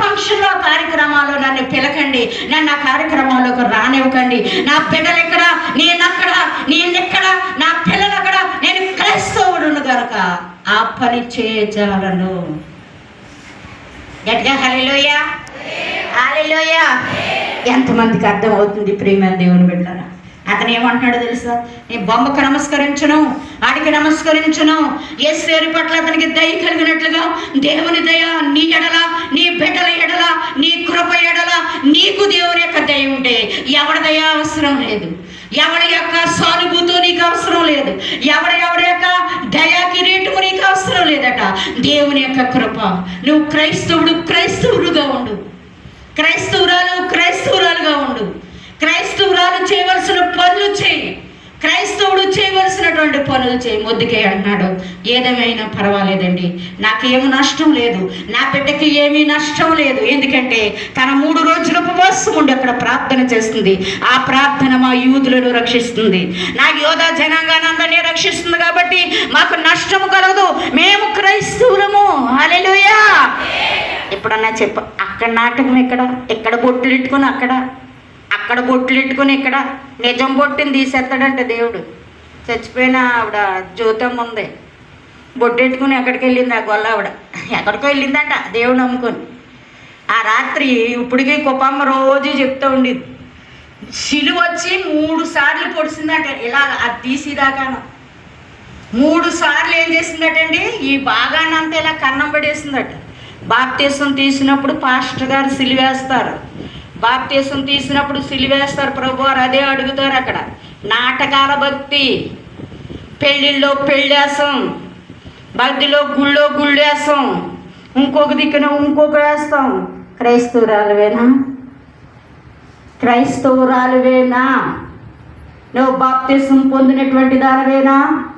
ఫంక్షన్లో కార్యక్రమాల్లో నన్ను పిలకండి. నన్ను ఆ కార్యక్రమంలోకి రానివ్వకండి. నా బిడ్డలు ఎక్కడ నేను అక్కడ నేను ఎక్కడ నా పిల్లలు అక్కడ నేను క్రైస్తవుడును గనక ఆ పని చేయజాలను గట్టిగా హలిలోయ హాలిలోయ ఎంతమందికి అర్థం అవుతుంది ప్రేమ దేవుని బిడ్డరా? అతను ఏమంటున్నాడో తెలుసా? నీ బొమ్మకు నమస్కరించను ఆడికి నమస్కరించను. ఏసేరు పట్ల అతనికి దయ కలిగినట్లుగా దేవుని దయ నీ ఎడల నీ బిడ్డ నీకు దేవుని యొక్క దయ ఉంటే ఎవరి దయ అవసరం లేదు. ఎవరి యొక్క సానుభూతి నీకు అవసరం లేదు. ఎవరి ఎవరి యొక్క దయా కిరీటము నీకు అవసరం లేదట. దేవుని యొక్క కృప. నువ్వు క్రైస్తవుడు క్రైస్తవుడుగా ఉండు. క్రైస్తవురాలు క్రైస్తవురాలుగా ఉండు. క్రైస్తవురాలు చేయవలసిన పనులు చేయి. చేయవలసినటువంటి పనులు చేయి మొద్దుకే అంటున్నాడు. ఏదేమైనా పర్వాలేదండి. నాకేమి నష్టం లేదు. నా బిడ్డకి ఏమీ నష్టం లేదు. ఎందుకంటే తన మూడు రోజుల ఉపవాసం ఉండి అక్కడ ప్రార్థన చేస్తుంది. ఆ ప్రార్థన మా యూదులను రక్షిస్తుంది. నా యోధా జనాంగానందరినీ రక్షిస్తుంది కాబట్టి మాకు నష్టము కలగదు. మేము క్రైస్తవులము. అలెలుయా ఎప్పుడన్నా చెప్ప అక్కడ నాటకం ఇక్కడ ఎక్కడ బొట్టులు ఇట్టుకుని అక్కడ? అక్కడ బొట్టులు ఇట్టుకుని ఇక్కడ నిజం బొట్టుని తీసేస్తాడంట దేవుడు. చచ్చిపోయిన ఆవిడ జ్యోతం ఉంది. బొడ్డెట్టుకుని ఎక్కడికి వెళ్ళింది ఆ గొల్ల ఆవిడ. ఎక్కడికో వెళ్ళిందంట దేవుడు నమ్ముకొని. ఆ రాత్రి ఇప్పటికీ కుప్పమ్మ రోజు చెప్తూ ఉండేది శిలువ వచ్చి మూడు సార్లు పొడిచిందట ఇలా అది తీసిదాకాను. మూడు సార్లు ఏం చేసిందటండి ఈ భాగాన్నంతా ఇలా కన్నం పడేసిందట. బాప్తీసం తీసినప్పుడు పాస్టర్ గారు సిలివేస్తారు. బాప్తీసం తీసినప్పుడు సిలివేస్తారు ప్రభు వారు అదే అడుగుతారు అక్కడ. నాటకాల భక్తి. పెళ్ళిళ్ళలో పెళ్ళేసం. భక్తిలో గుళ్ళో గుళ్ళేసం. ఇంకొక దిక్కున ఇంకొక వేస్తాం. క్రైస్తవురాలువేనా? క్రైస్తవురాలువేనా? నువ్వు బాప్తీసం పొందినటువంటి దానివేనా?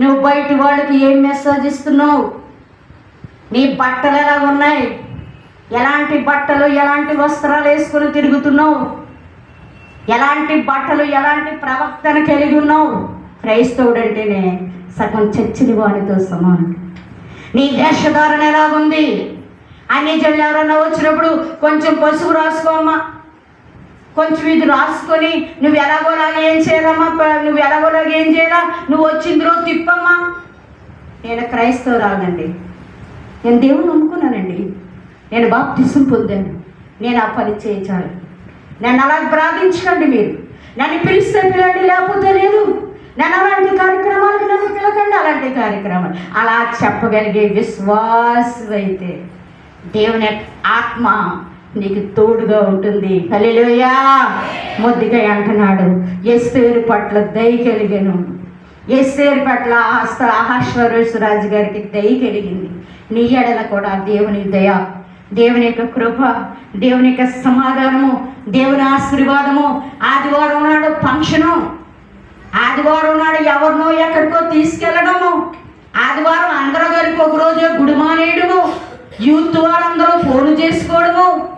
నువ్వు బయట వాళ్ళకి ఏం మెసేజ్ ఇస్తున్నావు? నీ బట్టలు ఎలా ఉన్నాయి? ఎలాంటి బట్టలు ఎలాంటి వస్త్రాలు వేసుకుని తిరుగుతున్నావు? ఎలాంటి బట్టలు ఎలాంటి ప్రవర్తన కలిగి ఉన్నావు? క్రైస్తవుడు అంటేనే సగం చచ్చిన వాడితో సమానం. నీ వేషధారణ ఎలాగుంది? అన్ని జల్లు ఎవరన్నా వచ్చినప్పుడు కొంచెం పసుపు రాసుకోమ్మా కొంచెం ఇది రాసుకొని నువ్వు ఎలాగోలాగా ఏం చేయాలమ్మా? నువ్వు ఎలాగోలాగా ఏం చేయాలా? నువ్వు వచ్చిందిరో తిప్పమ్మా. నేను క్రైస్తవురాలండి. నేను దేవుని నమ్ముకున్నానండి. నేను బాప్తిసం పొందాను. నేను ఆ పని చేయించాలి. నన్ను అలా ప్రార్థించకండి మీరు. నన్ను పిలిస్తే పిలండి లేకపోతే లేదు. నన్ను అలాంటి కార్యక్రమాలకు నన్ను పిలకండి అలాంటి కార్యక్రమాలు. అలా చెప్పగలిగే విశ్వాసమైతే దేవుని ఆత్మ నీకు తోడుగా ఉంటుంది. కలిలోయా మొద్దుగా అంటున్నాడు. ఎస్తేరు పట్ల దయ కలిగను. ఎస్తేరు పట్ల ఆస్త ఆహాశ్వరేశ్వరాజు గారికి దయ కలిగింది. నీ ఎడల కూడా దేవుని దయ దేవుని యొక్క కృప దేవుని యొక్క సమాధానము దేవుని ఆశీర్వాదము. ఆదివారం నాడు ఫంక్షను. ఆదివారం నాడు ఎవరినో ఎక్కడికో తీసుకెళ్ళడము. ఆదివారం అందరూ కలిపి ఒక రోజు గుడి మానేయడము యూత్ వారందరూ ఫోన్ చేసుకోవడము.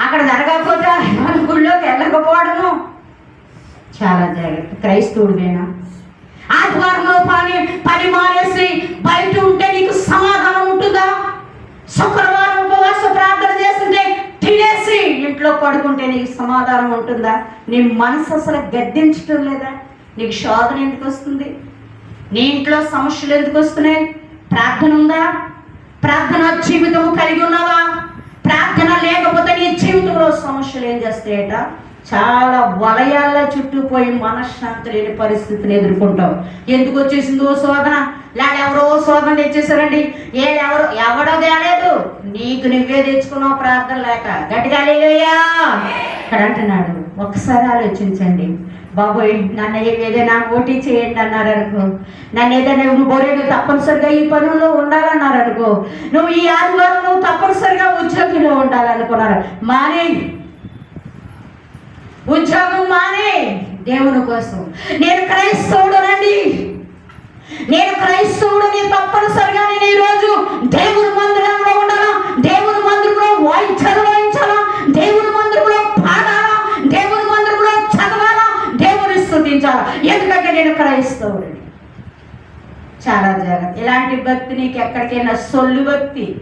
అక్కడ జరగకపోతే గుళ్ళోకి గుడిలోకి వెళ్ళకపోవడము. చాలా జాగ్రత్త. క్రైస్తవుడివేనా? ఆదివారంలో పని పని మానేసి పడుకుంటే నీకు సమాధానం ఉంటుందా? నీ మనసు అసలు గద్దించటం లేదా? నీకు శోధన ఎందుకు వస్తుంది? నీ ఇంట్లో సమస్యలు ఎందుకు వస్తున్నాయి? ప్రార్థన ఉందా? ప్రార్థన జీవితం కలిగి ఉన్నావా ప్రార్థన లేకపోతే నీ జీవితంలో సమస్యలు ఏం చేస్తాయట చాలా వలయాల చుట్టుపోయి మనశ్శాంతి లేని పరిస్థితిని ఎదుర్కొంటావు ఎందుకు వచ్చేసిందో శోధన? లేక ఎవరో శోధన తెచ్చేసారండి ఏడెవరు ఎవడో తేలేదు. నీకు నువ్వే తెచ్చుకున్నావు ప్రార్థన లేక. గట్టిగా అక్కడ ఇక్కడ అంటున్నాడు ఒకసారి ఆలోచించండి. బాబోయ్ నన్ను ఏదైనా ఓటీ చేయండి అన్నారు అనుకో. నన్ను ఏదైనా బోరేడు తప్పనిసరిగా ఈ పనుల్లో ఉండాలన్నారు అనుకో. నువ్వు ఈ ఆదివారం నువ్వు తప్పనిసరిగా ఉద్యోగిలో ఉండాలనుకున్నారు. మానే ఉద్యోగం మానే దేవుని కోసం. నేను క్రైస్తవుడునండి నేను క్రైస్తవుడిని తప్పనిసరిగా నేను ఈరోజు దేవుని మందిరంలో ఉండాలా? దేవుని మందిరంలో వాయిద్యాలు వాయించాలా దేవుని మందిరంలో పాడాలా? దేవుని మందిరంలో చదవాలా? దేవుని స్థుతించాలా? ఎందుకంటే నేను క్రైస్తవుడిని. చాలా జాగ్రత్త. ఇలాంటి భక్తి నీకు ఎక్కడికైనా సొల్లు భక్తి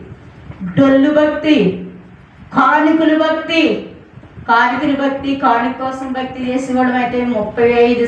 డొల్లు భక్తి కానుకలు భక్తి కానుకలు భక్తి కానుక కోసం భక్తి చేసేవాడు అయితే ముప్పై ఐదు